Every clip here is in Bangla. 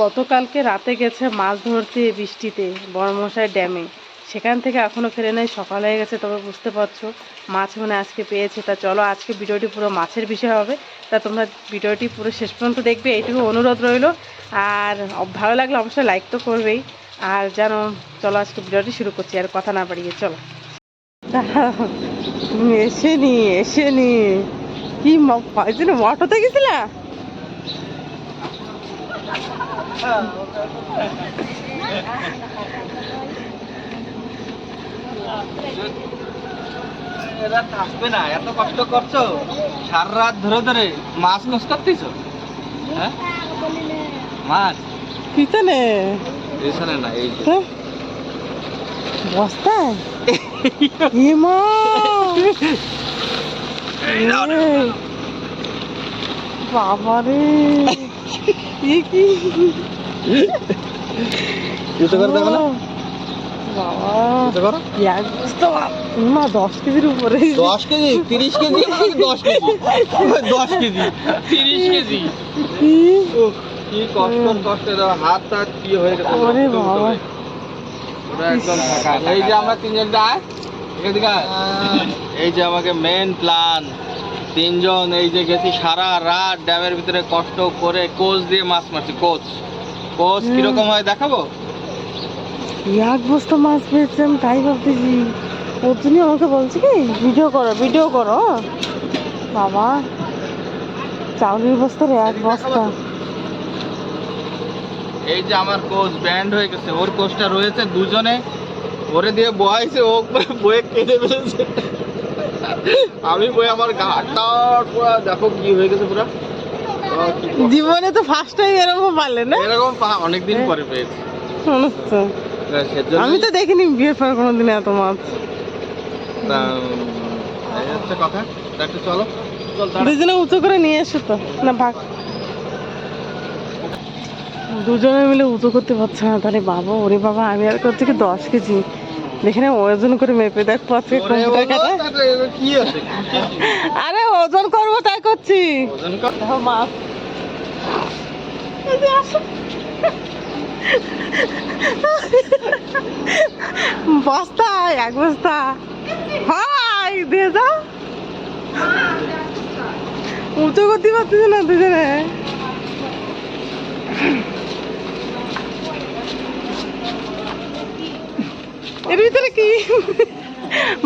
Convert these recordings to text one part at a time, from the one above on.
গতকালকে রাতে গেছে মাছ ধরতে বৃষ্টিতে, বড়মশাই ড্যামে। সেখান থেকে এখনও ফিরে নাই, সকাল হয়ে গেছে, তবে বুঝতে পারছ, মাছ মানে আজকে পেয়েছে। তা চলো, আজকে ভিডিওটি পুরো মাছের বিষয় হবে। তা তোমরা ভিডিওটি পুরো শেষ পর্যন্ত দেখবে, এইটুকু অনুরোধ রইল। আর ভালো লাগলে অবশ্যই লাইক তো করবেই। আর যেন চলো আজকে ভিডিওটি শুরু করছি, আর কথা না বাড়িয়ে, চলো। এসে নি এসেনি এসেনি কি যেন অটোতে গেছিলা? এরা থাকবে না এত কষ্ট করছ? সারা রাত ধরে ধরে মাছ করতেছো হ্যাঁ? মাছ? পিছনে এখানে না এই হ্যাঁ? বস্তায়? এ, বাবারে! এ কি জুতো করে দেবে না? বাবা জুতো করো না দশ কেজির উপরে। দশ কেজি? তিরিশ কেজি? দশ কেজি। দশ কেজি। তিরিশ কেজি। কি? কষ্ট কষ্ট দাও হাত কি হয়ে গেছে? ওরে বাবা। একদম এই যে আমরা তিনজন আয়। এই যে আমাকে মেন প্ল্যান তিনজন এই যে গেছি সারা রাত ড্যামের ভিতরে কষ্ট করে কোচ দিয়ে মাছ মারছি কোচ। কোচ কীরকম হয় দেখাবো? এক বস্তা মাছ পেয়েছি আমি তাই ভাবতেছি। ওর জন্য আমাকে বলছে কি ভিডিও করো ভিডিও করো বাবা চাউলের বস্তার এক বস্তা। এই যে আমার কোচ ব্যান্ড হয়ে গেছে ওর কোচটা রয়েছে দুজনে। ওরে দিয়ে বয়াইছে ও বয়ে কেটে ফেলেছে। আমি বই আমার ঘাটটা পুরো দেখো কি হয়ে গেছে পুরো। জীবনে তো ফার্স্ট টাইম এরকম পারলে না? এরকম পা অনেকদিন পরে পেয়েছি। আমি তো দেখিনি বিয়ের পর কোনোদিন এত মাছ। হচ্ছে কথা। একটু চলো। দুজনে উঁচু করে নিয়ে এসো তো। না ভাগ। দুজনে মিলে উঁচু করতে পারছে না। তাহলে বাবা ওরে বাবা আমি আর করছি কি দশ কেজি? দেখে ওজন করে মেপে দেখ পাচ্ছে আরে ওজন করব তাই করছি। মাছ। বস্তা এক বস্তা। হাই দিয়ে যাও। উঁচু করতে পারতেছি না দুজনে। এর ভিতরে কি?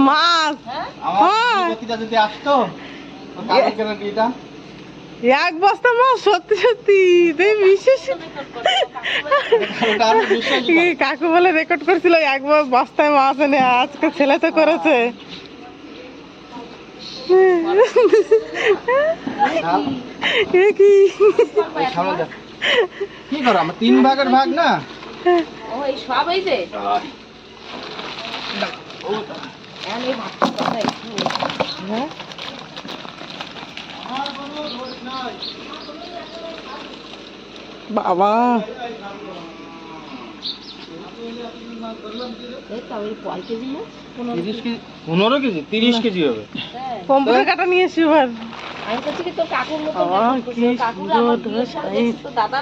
মাছ। হ্যাঁ। এক বস্তা মাছ সত্যি সত্যি। তুই বিশেষ কাকু বলে রেকর্ড করছিল একবার বস্তায় মাছ এনে আজকে ছেলে তো করেছে। কি? সামনে দেখ। কি করো আমার তিন ভাগের ভাগ না? ওই সব এই যে। হ্যাঁ? বাবা পনেরো তিরিশ কেজি তিরিশ কেজি হবে হ্যাঁ। কম্পিউটার কাটা নিয়ে এসি এবার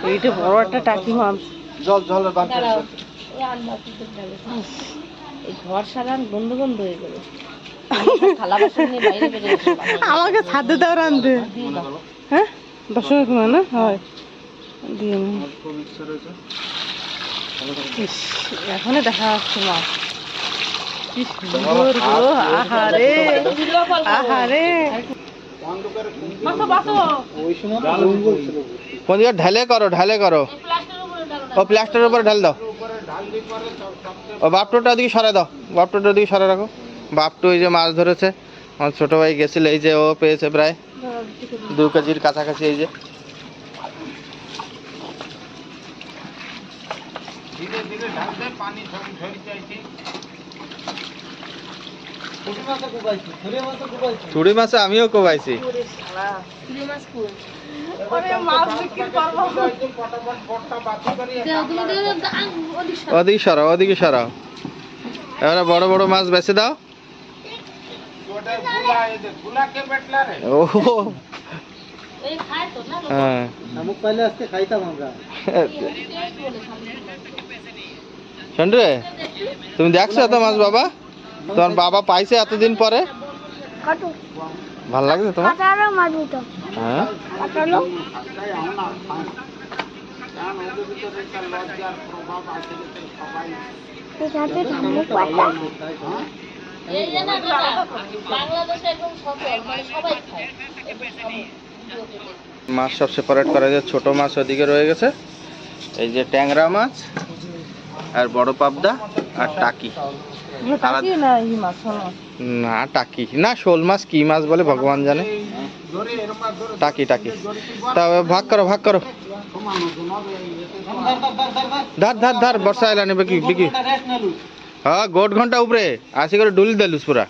এইটা বড় একটা টাকি মাছ জল জল বার করে দাঁড়াও দে। এই ঘর সারান গন্ধ গন্ধ হয়ে গেল। আমাকে ছাদে মনে করো হ্যাঁ? না? হয়। দিয়ে এখনই দেখা যাচ্ছে মাছ কি সুন্দর গো আহারে। আহারে ঢালে করো ঢালে করো। ও প্লাস্টারের উপরে ঢাল দাও। ও বাপটোটা দিকে সরে দাও। বাপটোটা দিকে সরে রাখো। বাপটু এই যে মাছ ধরেছে আমার ছোট ভাই গেছিল এই যে ও পেয়েছে প্রায় দু কেজির কাছাকাছি এই যে। ছুড়ি মাছে আমিও কোবাইছি। ওদিকে সরাও ওদিকে সরাও। এবারে বড় বড় মাছ বেছে দাও। ও হ্যাঁ। তুমি দেখছ এত মাছ বাবা? তোমার বাবা পাইছে এতদিন পরে? ভালো লাগছে তোমার? হ্যাঁ? মাছ সব সেপারেট করা যায় ছোট মাছ ওদিকে রয়ে গেছে। এই যে ট্যাংরা মাছ আর বড় পাবদা আর টাকি। না টাকি। না, শোল মাছ কি মাছ বলে ভগবান জানে। টাকি টাকি। তবে ভাগ করো ভাগ করো। ধার ধার ধার, বর্ষা এলানি বিকি বিকি? হ্যাঁ গোট ঘণ্টা উপরে। আসি করে ডুলি দেলুস পুরা।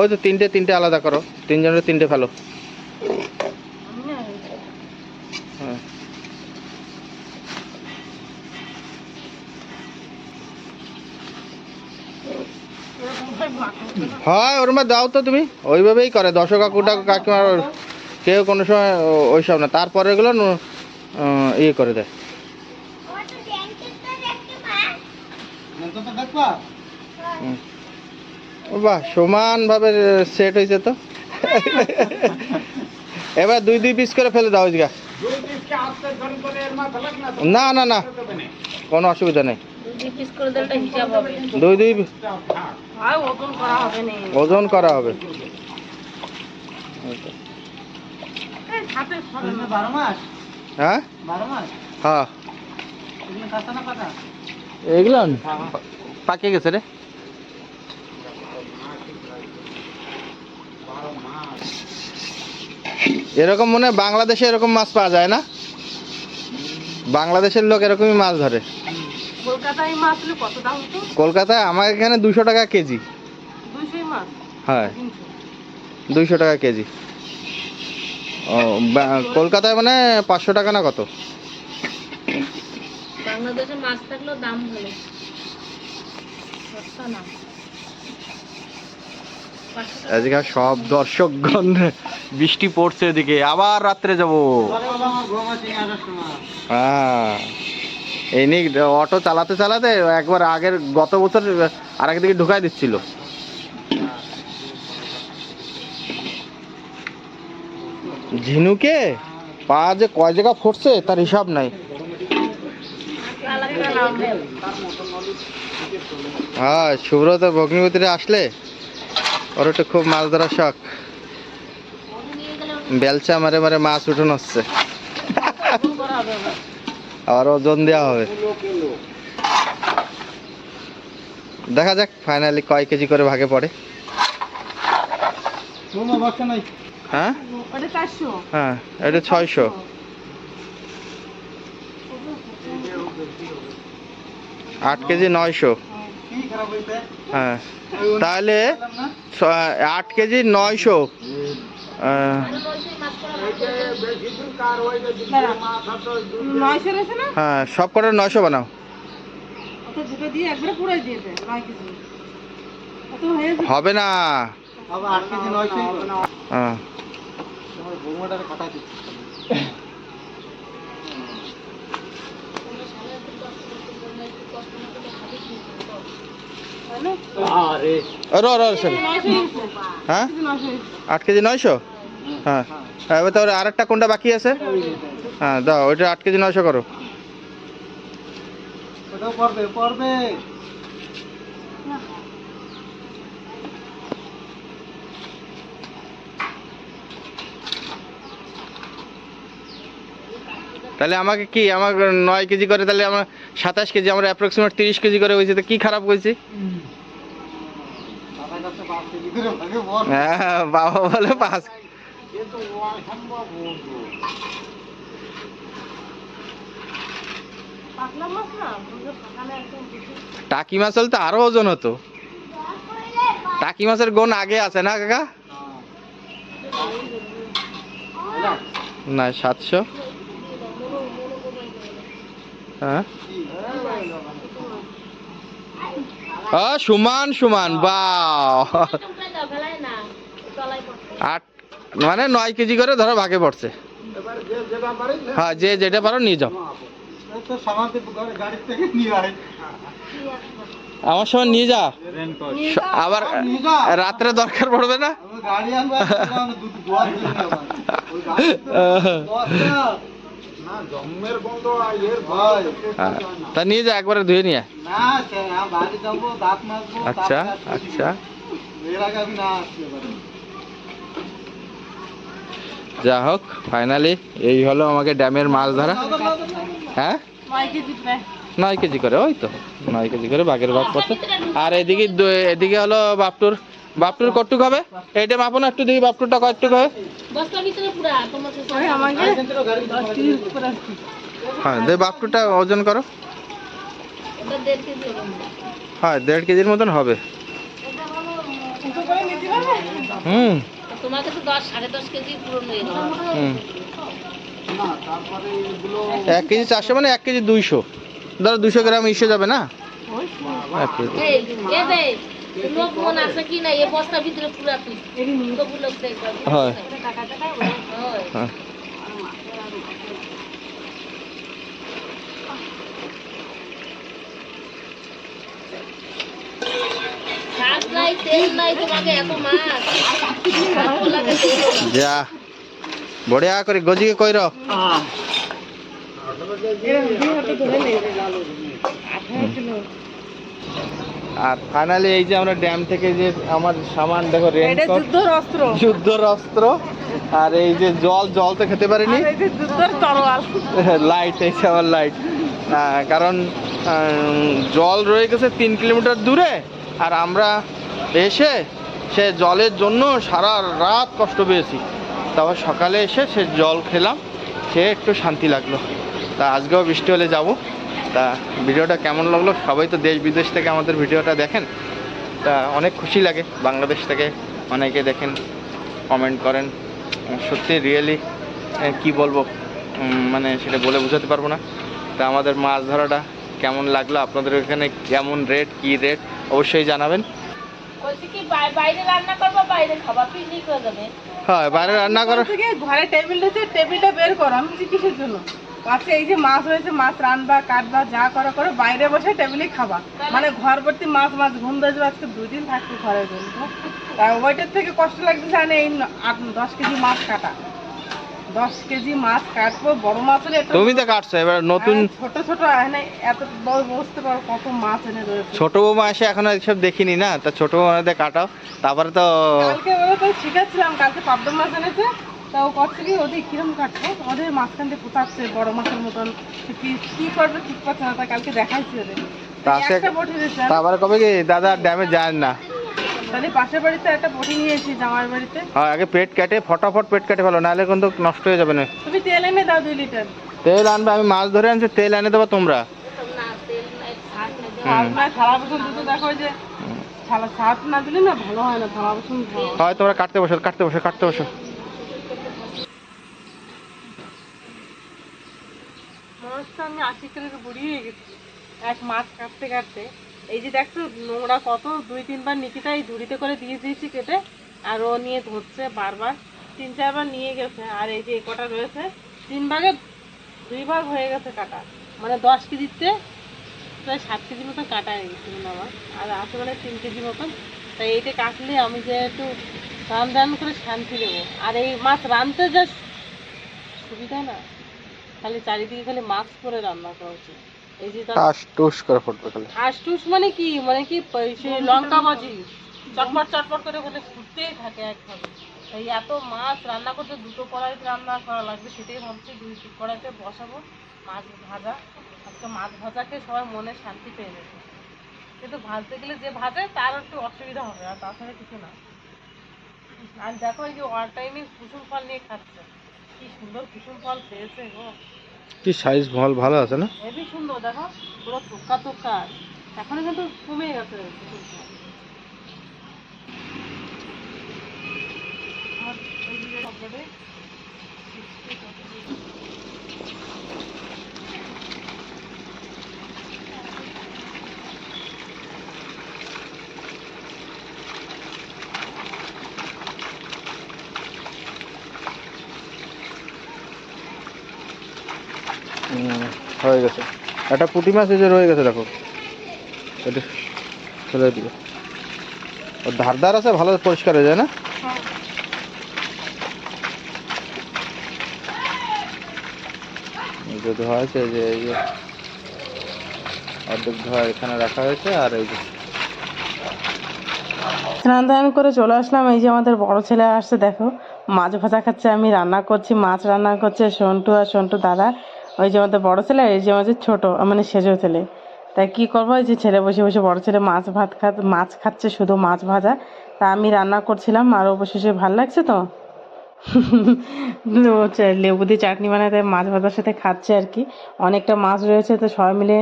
ওই তো তিনটে তিনটে আলাদা করো। তিনজনের তিনটে ফেলো। হ্যাঁ। হয় ওর মধ্যে দাও তো তুমি। ওইভাবেই করে। দশ কাকুটা কাকিমার কেউ কোনো সময় ওইসব না। তারপরে এগুলো ইয়ে করে দেয় হুম। ও বাহ সমানভাবে সেট হয়েছে তো। এবার দুই দুই পিস করে ফেলে দাও ওইদিকে না না না কোনো অসুবিধা নেই। দুই পিস করে দিলে একটা হিসাব হবে। দুই দুই ওজন করা হবে না। ওজন করা হবে। হাতে সরে না হ্যাঁ? হ্যাঁ। এগুলো পাকে গেছে রে। এরকম মনে হয় বাংলাদেশে এরকম মাছ পাওয়া যায় না? বাংলাদেশের লোক এরকমই মাছ ধরে। কলকাতায় আমার এখানে দুশো টাকা কেজি। হ্যাঁ। দুইশো টাকা কেজি। ও কলকাতায় মানে পাঁচশো টাকা না কত? বাংলাদেশে মাছ থাকলেও দাম ভালো সস্তা না পাঁচশো টাকা আজকে সব দর্শকগণ বৃষ্টি পড়ছে এদিকে, আবার রাত্রে যাব। হ্যাঁ এই নিয়ে অটো চালাতে চালাতে একবার আগের গত বছর আর দিকে ঢুকাই দিচ্ছিল। ঝিনুকে? পা যে কয় জায়গা ফুটছে তার হিসাব নাই। হ্যাঁ সুব্রত ভগ্নিপতিরে আসলে? ওর একটু খুব মাছ ধরার শখ। বেলচা মারে মারে মাছ উঠুন হচ্ছে। আবার ওজন দেওয়া হবে। দেখা যাক ফাইনালি কয় কেজি করে ভাগে পড়ে। হ্যাঁ? হ্যাঁ এটা ছয়শো। আট কেজি নয়শো। হ্যাঁ। তাহলে আট কেজি নয়শো। হ্যাঁ সব কটা নয়শো বানাও। হবে না। হ্যাঁ তাই না? ও, র র সরি নয়শো হয়েছে হ্যাঁ? আট কেজি নয়শো? হ্যাঁ। হ্যাঁ, এবার তাহলে আরেকটা কোনটা বাকি আছে? হ্যাঁ দাও ওইটা আট কেজি নয়শো করো। তাহলে আমাকে কি আমার নয় কেজি করে তাহলে আমার সাতাশ কেজি, আমার অ্যাপ্রক্সিমেট তিরিশ কেজি করে হয়েছে, তো কি খারাপ হয়েছে? হ্যাঁ বাবা বলে পাঁচ টাকি মাছ হলে তো আরও ওজন হতো। টাকি মাছের গুণ আগে আছে না, কাকা? না, সাতশো। সমান সমান আট মানে নয় কেজি করে ধরো ভাগে পড়ছে। হ্যাঁ যে যেটা পারো নিয়ে যাও। আমার সময় নিয়ে যা। আবার রাত্রে দরকার পড়বে না? তা নিয়ে যা একবারে ধুয়ে নিয়ে। আচ্ছা আচ্ছা। যা হোক ফাইনালি এই হলো আমাকে ড্যামের মাছ ধরা। হ্যাঁ? নয় কেজি করে। ওই তো। নয় কেজি করে বাঘের বাঘ করছে আর এদিকে দু- এদিকে হলো বাপটুর বাপটুর কটুক হবে? এইটা মাপো না একটু দেখি বাপটুরটা কটুক হবে? হ্যাঁ দে বাপটুরটা ওজন করো। হ্যাঁ। দেড় কেজির মতন হবে? হুম। তো তোমাকে তো দশ সাড়ে দশ কেজি পুরনো হুম। এক কেজি চারশো মানে এক কেজি দুইশো। ধরো দুশো গ্রাম ইসে যাবে না? এক কেজি এই এ দে লোক মন আছে কি না এ বস্তার ভিতরে পুরা তুই তবু লোক দেখবে হয়। হয়। হ্যাঁ নাই তেল নাই তোমাকে এত মাছ ভালো লাগে তেলও না। যা বড়িয়া করে গজিকে কইর এরকম দুই হাতে ধরে নেই আঠারো কিলো আর ফাইনালি এই যে আমরা ড্যাম থেকে যে আমার সামান দেখো রেনকোট যুদ্ধর অস্ত্র। যুদ্ধর অস্ত্র। আর এই যে জল জল তো খেতে পারিনি। লাইট এই যে আমার লাইট কারণ জল রয়ে গেছে তিন কিলোমিটার দূরে আর আমরা এসে সে জলের জন্য সারা রাত কষ্ট পেয়েছি। তারপর সকালে এসে সে জল খেলাম সে একটু শান্তি লাগল। তা আজকেও বৃষ্টি হলে যাব। তা ভিডিওটা কেমন লাগল? সবাই তো দেশ বিদেশ থেকে আমাদের ভিডিওটা দেখেন। তা অনেক খুশি লাগে বাংলাদেশ থেকে অনেকে দেখেন কমেন্ট করেন। সত্যি রিয়েলি কি বলব? মানে সেটা বলে বোঝাতে পারব না। তা আমাদের মাছ ধরাটা কেমন লাগল? আপনাদের এখানে কেমন রেট কি রেট অবশ্যই জানাবেন। বলছি কি বাই- বাইরে রান্না করব বাইরে খাবার পিকনিক হয়ে যাবে? হয় বাইরে রান্না করো ঘরে টেবিল রয়েছে টেবিলটা বের করো। আমি কিসের জন্য? পাশে এই যে মাছ রয়েছে মাছ রান্না কাটবা যা করো করো বাইরে বসে টেবিলে খাবা। মানে ঘর ভর্তি মাছ মাছ ঘুম দিয়ে আজকে দুই দিন থাকতে ঘরের জন্য। তা ওইটার থেকে কষ্ট লাগছে জানে এই আট দশ কেজি মাছ কাটা। দশ কেজি মাছ কাটবো বড় মাছ হলে তুমি তো কাটছো এবার নতুন ছোট ছোট এনে এত বড় বুঝতে পারো কত মাছ এনে রয়েছে ছোট বৌমা এসে এখন এসব দেখিনি না? তা ছোট বৌমাদের কাটাও তারপরে তো কালকে ওরা তো শিখাচ্ছিলাম কালকে পাবদা মাছ এনেছে। তা ও করছে কি ওদের কিরম কাটছে? ওদের মাঝখান দিয়ে পোতাচ্ছে বড় মাছের মতন। কি কি করবে ঠিক পাচ্ছে না তা কালকে দেখাইছি ওদের। তারপরে কবে কি? দাদা ড্যামে যায় না। তাহলে পাশের বাড়িতে একটা বটি নিয়ে এসেছি জামার বাড়িতে। হয় আগে পেট কাটে ফটাফট পেট কাটে ফেলো নাহলে কিন্তু নষ্ট হয়ে যাবে না। তুমি তেল এনে দাও দুই লিটার। তেল আনবে আমি মাছ ধরে আনছি তেল এনে দেবো তোমরা। হয় হয় তোমরা কাটতে বসো কাটতে বসো কাটতে বসো। হচ্ছে আমি আশি কিলো বুড়ি হয়ে গেছি। এক মাছ কাটতে কাটতে। এই যে দেখছ, নোংরা কত, দুই, তিনবার নিকিতাই ঝুড়িতে করে দিয়ে দিয়েছি কেটে, আর ও নিয়ে ধরছে বারবার। তিন, চারবার নিয়ে গেছে, আর এই যে এ কটা রয়েছে, তিন ভাগে দুই ভাগ হয়ে গেছে কাটা। মানে দশ কেজিতে প্রায় সাত কেজি মতন কাটা গেছে আমার আর আছে মানে তিন কেজি মতন। তাই এইটা কাটলে আমি যে একটু রান রান করে শান্তি দেবো। আর এই মাছ রানতে যা সুবিধা না। খালি চারিদিকে খালি মাস্ক পরে রান্না করা উচিত। এই যে তার টুস করে ফুটবে খালি। আশটুস মানে কি? মানে কি সে লঙ্কা বাজি চটপট চটপট করে বলে ফুটতেই থাকে একভাবে। এই এত মাছ রান্না করতে দুটো কড়াইতে রান্না করা লাগবে সেটাই ভাবছি দুই কড়াইতে বসাবো মাছ ভাজা। আজকে মাছ ভাজাকে সবাই মনে শান্তি পেয়ে যাবে কিন্তু ভাজতে গেলে যে ভাজে তার একটু অসুবিধা হবে আর তাছাড়া কিছু না। আর দেখো এই যে ওয়ার টাইমে কুসুম ফল নিয়ে খাচ্ছে। কি সুন্দর কুসুম ফল পেয়েছে গো। কি সাইজ ভালো ভালো আছে না? হেভি সুন্দর দেখো পুরো তোকা তোকা এখন কিন্তু কমে গেছে কুসুম ফল। আর এই যে হুম, হয়ে গেছে। একটা পুঁটি মাছ এই যে রয়ে গেছে, দেখো। এটা ফেলে দিও ওর ধার ধার আছে, ভালো পরিষ্কার হয়ে যায় না? ধোয়া হয়েছে যে এই অর্ধেক ধোয়া এখানে রাখা হয়েছে, আর এই যে স্নান ধান করে চলে আসলাম। এই যে আমাদের বড় ছেলে আসছে, দেখো। মাছ ভাজা খাচ্ছে, আমি রান্না করছি, মাছ রান্না করছে, সন্টু আর সন্টু দাদা। ওই যে আমাদের বড় ছেলে, এই যে আমাদের ছোটো মানে সেজো ছেলে। তাই কি করব? যে ছেলে বসে বসে বড় ছেলে মাছ ভাত খা মাছ খাচ্ছে শুধু মাছ ভাজা। তা আমি রান্না করছিলাম, আর বসে ভালো লাগছে তো। লেবু দিয়ে চাটনি বানায় তাই মাছ ভাজার সাথে খাচ্ছে আর কি। অনেকটা মাছ রয়েছে, তো সবাই মিলে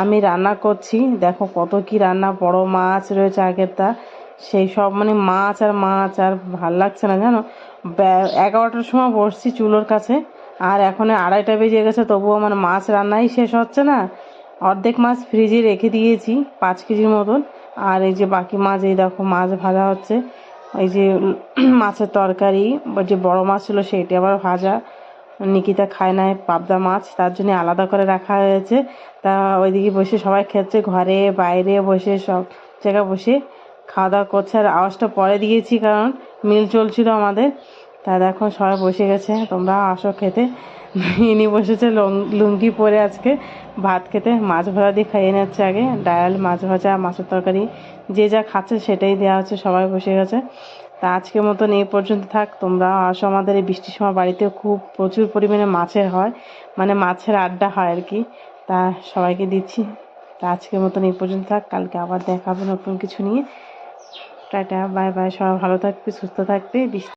আমি রান্না করছি। দেখো কত কি রান্না, বড় মাছ রয়েছে আগের তা। সেই সব মানে মাছ আর মাছ, আর ভালো লাগছে না জানো? এগারোটার সময় বসছি চুলোর কাছে। আর এখন আড়াইটা বেজে গেছে, তবুও আমার মাছ রান্নাই শেষ হচ্ছে না। অর্ধেক মাছ ফ্রিজে রেখে দিয়েছি, পাঁচ কেজির মতন। আর এই যে বাকি মাছ, এই দেখো মাছ ভাজা হচ্ছে। এই যে মাছের তরকারি যে বড় মাছ ছিল সেইটা আবার ভাজা। নিকিতা খায় না, পাবদা মাছ, তার জন্য আলাদা করে রাখা হয়েছে। তা ওইদিকে বসে সবাই খেচ্ছে ঘরে, বাইরে বসে, সব জায়গায় বসে খাওয়া দাওয়া করছে। আর আওয়াজটা পরে দিয়েছি, কারণ মিল চলছিল আমাদের। তা দেখো, সবাই বসে গেছে। তোমরা আসো খেতে। ইনি বসেছে লুঙ্গি পরে আজকে। ভাত খেতে। মাছ ভাজা দিয়ে খাইয়ে নিচ্ছে আগে। ডাল, মাছ ভাজা, মাছের তরকারি। যে যা খাচ্ছে সেটাই দেওয়া হচ্ছে। সবাই বসে গেছে। তা আজকের মতন এই পর্যন্ত থাক। তোমরা আসো আমাদের এই বৃষ্টির সময় বাড়িতে। খুব প্রচুর পরিমাণে মাছের হয়। মানে মাছের আড্ডা হয় আর কি। তা সবাইকে দিচ্ছি। তা আজকের মতন এই পর্যন্ত থাক। কালকে আবার দেখা হবে নতুন কিছু নিয়ে। Tata, bye bye. সবাই ভালো থাকবে, সুস্থ থাকবে।